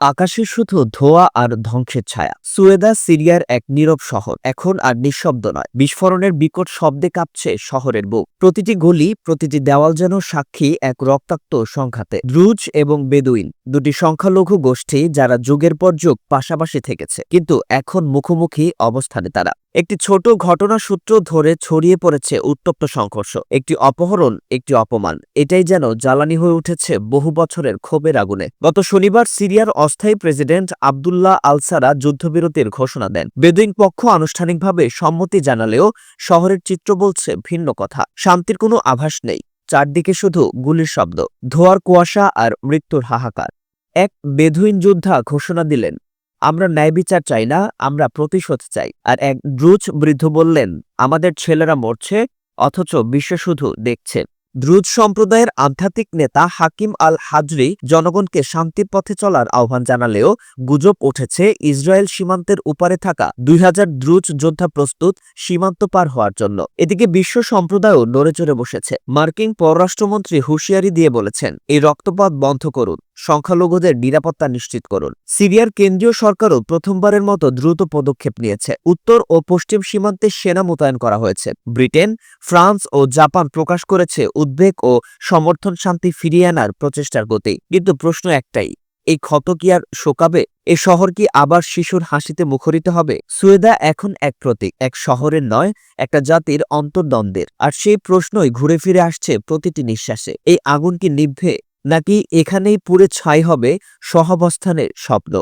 আকাশে শুধু ধোয়া আর ধ্বংসের ছায়া। সুয়েদা সিরিয়ার এক নীরব শহর। এখন আর নিঃশব্দ নয়। বিস্ফোরণের বিকট শব্দে কাঁপছে শহরের বুক। প্রতিটি গলি, প্রতিটি দেওয়াল যেন সাক্ষী এক রক্তাক্ত সংঘাতে। দ্রুজ এবং বেদুইন দুটি সংখ্যালঘু গোষ্ঠী যারা যুগের পর যুগ পাশাপাশি থেকেছে, কিন্তু এখন মুখোমুখি অবস্থানে তারা। একটি ছোট ঘটনা সূত্র ধরে ছড়িয়ে পড়েছে উত্তপ্ত সংঘর্ষ। একটি অপহরণ, একটি অপমান, এটাই যেন জ্বালানি হয়ে উঠেছে বহু বছরের ক্ষোভের আগুনে। গত শনিবার সিরিয়ার অস্থায়ী প্রেসিডেন্ট আবদুল্লাহ আলসারা যুদ্ধবিরতির ঘোষণা দেন। বেদুইন পক্ষ আনুষ্ঠানিকভাবে সম্মতি জানালেও শহরের চিত্র বলছে ভিন্ন কথা। শান্তির কোনো আভাস নেই। চারদিকে শুধু গুলির শব্দ। ধোয়ার কুয়াশা আর মৃত্যুর হাহাকার। এক বেধুইন যোদ্ধা ঘোষণা দিলেন, আমরা ন্যায় বিচার চাই না, আমরা প্রতিশোধ চাই। আর এক দ্রুজ বৃদ্ধ বললেন, আমাদের ছেলেরা মরছে, অথচ বিশ্ব শুধু দেখছে। দ্রুজ সম্প্রদায়ের আধ্যাত্মিক নেতা হাকিম আল হাজরি জনগণকে শান্তির পথে চলার আহ্বান জানালেও গুজব উঠেছে ইসরায়েল সীমান্তের উপারে থাকা দুই হাজার দ্রুজ যোদ্ধা প্রস্তুত সীমান্ত পার হওয়ার জন্য। এদিকে বিশ্ব সম্প্রদায়ও নড়েচড়ে বসেছে। মার্কিন পররাষ্ট্রমন্ত্রী হুঁশিয়ারি দিয়ে বলেছেন, এই রক্তপাত বন্ধ করুন। সংখ্যালঘুদের নিরাপত্তা নিশ্চিত করুন। সিরিয়ার কেন্দ্রীয় সরকারও প্রথমবারের মতো দ্রুত পদক্ষেপ নিয়েছে। উত্তর ও পশ্চিম সীমান্তে সেনা মোতায়েন করা হয়েছে। ব্রিটেন, ফ্রান্স ও জাপান প্রকাশ করেছে উদ্বেগ ও সমর্থন শান্তি ফিরিয়ে আনার প্রচেষ্টার গতি। কিন্তু প্রশ্ন একটাই, এই ক্ষত কি আর শোকাবে? এ শহর কি আবার শিশুর হাসিতে মুখরিত হবে? সুয়েদা এখন এক প্রতীক, এক শহরের নয়, একটা জাতির অন্তর্দ্বন্দ্বের। আর সেই প্রশ্নই ঘুরে ফিরে আসছে প্রতিটি নিঃশ্বাসে। এই আগুন কি নিভবে নাকি এখানেই পুরে ছাই হবে সহাবস্থানের স্বপ্ন?